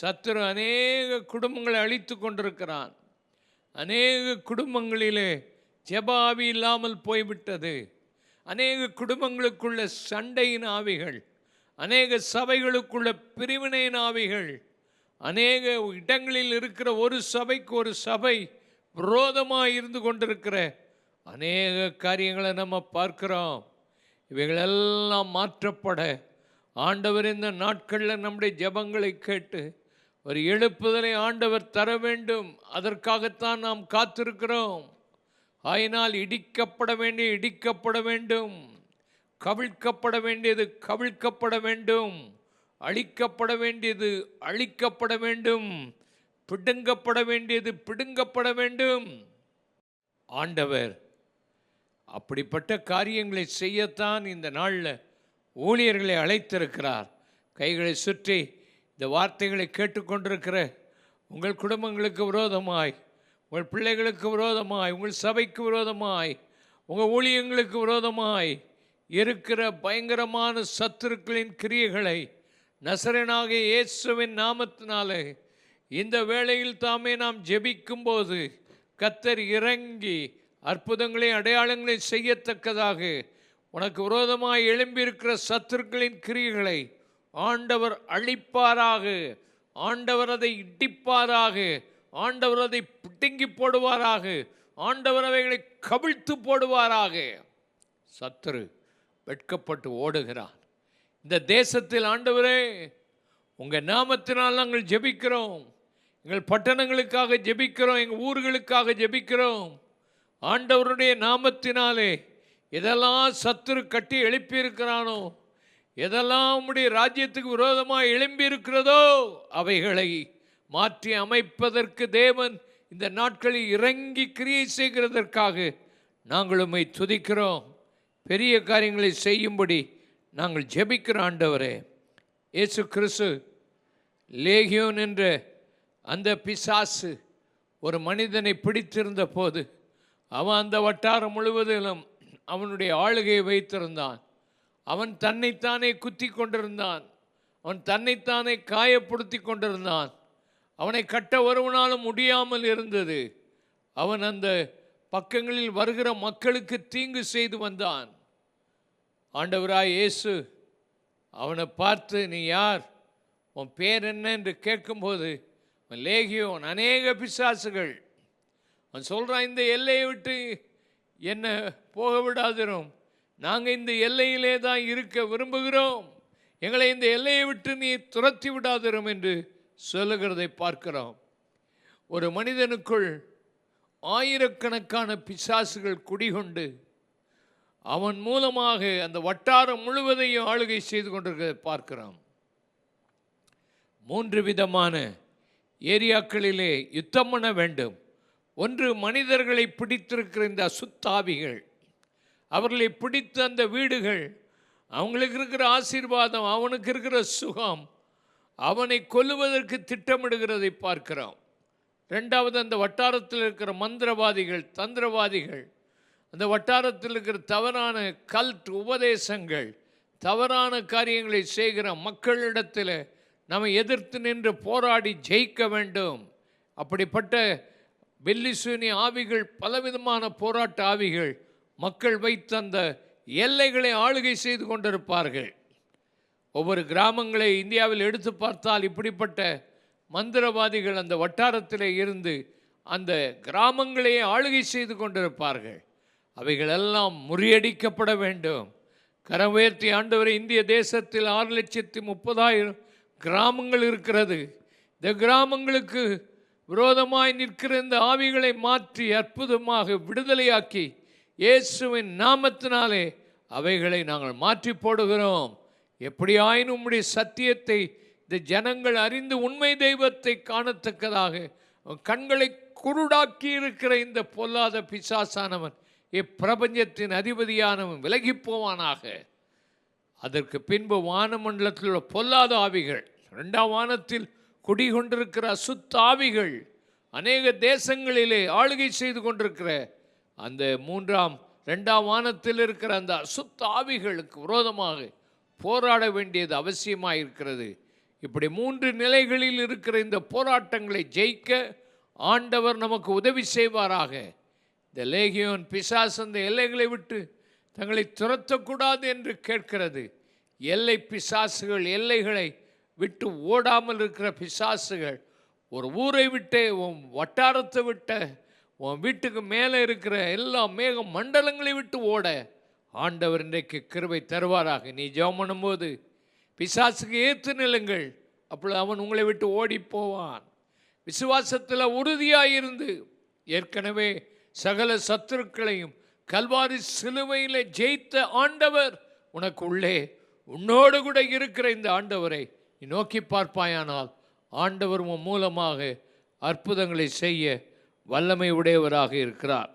சத்துரு அநேக குடும்பங்களை அழித்து கொண்டிருக்கிறான். அநேக குடும்பங்களிலே ஜெபாவி இல்லாமல் போய்விட்டது. அநேக குடும்பங்களுக்குள்ள சண்டையின் ஆவிகள் அநேக சபைகளுக்குள்ள பிரிவினையின் ஆவிகள் அநேக இடங்களில் இருக்கிற ஒரு சபைக்கு ஒரு சபை விரோதமாக இருந்து கொண்டிருக்கிற அநேக காரியங்களை நம்ம பார்க்கிறோம். இவைகளெல்லாம் மாற்றப்பட ஆண்டவர் இந்த நாட்களில் நம்முடைய ஜெபங்களை கேட்டு ஒரு எழுப்புதலை ஆண்டவர் தர வேண்டும். அதற்காகத்தான் நாம் காத்திருக்கிறோம். ஆயினால் இடிக்கப்பட வேண்டிய இடிக்கப்பட வேண்டும். கவிழ்க்கப்பட வேண்டியது கவிழ்க்கப்பட வேண்டும். அழிக்கப்பட வேண்டியது அழிக்கப்பட வேண்டும். பிடுங்கப்பட வேண்டியது பிடுங்கப்பட வேண்டும். ஆண்டவர் அப்படிப்பட்ட காரியங்களை செய்யத்தான் இந்த நாளில் ஊழியர்களை அழைத்திருக்கிறார். கைகளை சுற்றி இந்த வார்த்தைகளை கேட்டுக்கொண்டிருக்கிற உங்கள் குடும்பங்களுக்கு விரோதமாய் உங்கள் பிள்ளைகளுக்கு விரோதமாய் உங்கள் சபைக்கு விரோதமாய் உங்கள் ஊழியங்களுக்கு விரோதமாய் இருக்கிற பயங்கரமான சத்துருக்களின் கிரியைகளை நசரனாக இயேசுவின் நாமத்தினாலே இந்த வேளையில் தாமே நாம் ஜெபிக்கும்போது கத்தர் இறங்கி அற்புதங்களை அடையாளங்களை செய்யத்தக்கதாக உனக்கு விரோதமாய் எழும்பியிருக்கிற சத்துருக்களின் கிரியைகளை ஆண்டவர் அழிப்பாராக. ஆண்டவர் அதை இடிப்பாராக. ஆண்டவர் அதை பிடுங்கி போடுவாராக. ஆண்டவர் அவைகளை கவிழ்த்து போடுவாராக. சத்துரு வெட்கப்பட்டு ஓடுகிறான் இந்த தேசத்தில் ஆண்டவரே உங்கள் நாமத்தினால் நாங்கள் ஜெபிக்கிறோம். எங்கள் பட்டணங்களுக்காக ஜெபிக்கிறோம். எங்கள் ஊர்களுக்காக ஜெபிக்கிறோம். ஆண்டவருடைய நாமத்தினாலே இதெல்லாம் சத்துரு கட்டி எழுப்பியிருக்கிறானோ? எதெல்லாம் உம்முடைய ராஜ்யத்துக்கு விரோதமாக எழும்பி இருக்கிறதோ அவைகளை மாற்றி அமைப்பதற்கு தேவன் இந்த நாட்களில் இறங்கி கிரியை செய்கிறதற்காக நாங்கள் உம்மை துதிக்கிறோம். பெரிய காரியங்களை செய்யும்படி நாங்கள் ஜெபிக்கிற ஆண்டவரே இயேசு கிறிஸ்து லேகியோன் என்ற அந்த பிசாசு ஒரு மனிதனை பிடித்திருந்த போது அவன் அந்த வட்டாரம் முழுவதிலும் அவனுடைய ஆளுகையை வைத்திருந்தான். அவன் தன்னைத்தானே குத்தி கொண்டிருந்தான். அவன் தன்னைத்தானே காயப்படுத்தி கொண்டிருந்தான். அவனை கட்ட ஒருவனாலும் முடியாமல் இருந்தது. அவன் அந்த பக்கங்களில் வருகிற மக்களுக்கு தீங்கு செய்து வந்தான். ஆண்டவராய் இயேசு அவனை பார்த்து நீ யார்? உன் பேர் என்ன? என்று கேட்கும்போது அவன் லேகியோன் அநேக பிசாசுகள். அவன் சொல்கிறான் இந்த எல்லையை விட்டு என்ன போக விடாதிரும். நாங்கள் இந்த எல்லையிலே தான் இருக்க விரும்புகிறோம். எங்களை இந்த எல்லையை விட்டு நீ துரத்தி விடாதிரும் என்று சொல்லுகிறதை பார்க்கிறோம். ஒரு மனிதனுக்குள் ஆயிரக்கணக்கான பிசாசுகள் குடிகொண்டு அவன் மூலமாக அந்த வட்டாரம் முழுவதையும் ஆளுகை செய்து கொண்டிருக்கிறதை பார்க்கிறோம். மூன்று விதமான ஏரியாக்களிலே யுத்தம் பண்ண வேண்டும். ஒன்று மனிதர்களை பிடித்திருக்கிற இந்த அசுத்தாவிகள். அவர்களை பிடித்த அந்த வீடுகள் அவங்களுக்கு இருக்கிற ஆசீர்வாதம் அவனுக்கு இருக்கிற சுகம் அவனை கொல்லுவதற்கு திட்டமிடுகிறதை பார்க்கிறோம். ரெண்டாவது அந்த வட்டாரத்தில் இருக்கிற மந்திரவாதிகள் தந்திரவாதிகள் அந்த வட்டாரத்தில் இருக்கிற தவறான கல்ட் உபதேசங்கள் தவறான காரியங்களை செய்கிற மக்களிடத்தில் நம்ம எதிர்த்து நின்று போராடி ஜெயிக்க வேண்டும். அப்படிப்பட்ட வெள்ளிசூனி ஆவிகள் பலவிதமான போராட்ட ஆவிகள் மக்கள் வைத்த அந்த எல்லைகளை ஆளுகை செய்து கொண்டிருப்பார்கள். ஒவ்வொரு கிராமங்களை இந்தியாவில் எடுத்து பார்த்தால் இப்படிப்பட்ட மந்திரவாதிகள் அந்த வட்டாரத்தில் இருந்து அந்த கிராமங்களையே ஆளுகை செய்து கொண்டிருப்பார்கள். அவைகளெல்லாம் முறியடிக்கப்பட வேண்டும். கரம் உயர்த்தி ஆண்டவரை இந்திய தேசத்தில் ஆறு லட்சத்தி முப்பதாயிரம் கிராமங்கள் இருக்கிறது. இந்த கிராமங்களுக்கு விரோதமாய் நிற்கிற இந்த ஆவிகளை மாற்றி அற்புதமாக விடுதலையாக்கி இயேசுவின் நாமத்தினாலே அவைகளை நாங்கள் மாற்றி போடுகிறோம். எப்படியாயினும் உம்முடைய சத்தியத்தை இந்த ஜனங்கள் அறிந்து உண்மை தெய்வத்தை காணத்தக்கதாக கண்களை குருடாக்கி இருக்கிற இந்த பொல்லாத பிசாசானவன் இப்பிரபஞ்சத்தின் அதிபதியானவன் விலகிப் போவானாக. அதற்கு பின்பு வானமண்டலத்தில் உள்ள பொல்லாத ஆவிகள் ரெண்டாம் வானத்தில் குடிகொண்டிருக்கிற அசுத்த ஆவிகள் அநேக தேசங்களிலே ஆளுகை செய்து கொண்டிருக்கிற அந்த மூன்றாம் ரெண்டாம் வானத்தில் இருக்கிற அந்த அசுத்த ஆவிகளுக்கு விரோதமாக போராட வேண்டியது அவசியமாக இருக்கிறது இப்படி மூன்று நிலைகளில் இருக்கிற இந்த போராட்டங்களை ஜெயிக்க ஆண்டவர் நமக்கு உதவி செய்வாராக. இந்த லேகியோன் பிசாசு அந்த எல்லைகளை விட்டு தங்களை துரத்தக்கூடாது என்று கேட்கிறது. எல்லை பிசாசுகள் எல்லைகளை விட்டு ஓடாமல் இருக்கிற பிசாசுகள் ஒரு ஊரை விட்டு வட்டாரத்தை விட்ட உன் வீட்டுக்கு மேலே இருக்கிற எல்லா மேக மண்டலங்களை விட்டு ஓட. ஆண்டவர் இன்றைக்கு கிருபை தருவாராக. நீ ஜெபம் பண்ணும்போது பிசாசுக்கு ஏற்று நிலுங்கள் அப்பொழுது அவன் உங்களை விட்டு ஓடி போவான் விசுவாசத்தில் உறுதியாயிருந்து ஏற்கனவே சகல சத்துருக்களையும் கல்வாரி சிலுவையில் ஜெயித்த ஆண்டவர் உனக்கு உள்ளே உன்னோடு கூட இருக்கிற இந்த ஆண்டவரை நீ நோக்கி பார்ப்பாயானால் ஆண்டவர் உன் மூலமாக அற்புதங்களை செய்ய வல்லமை உடையவராக இருக்கிறார்.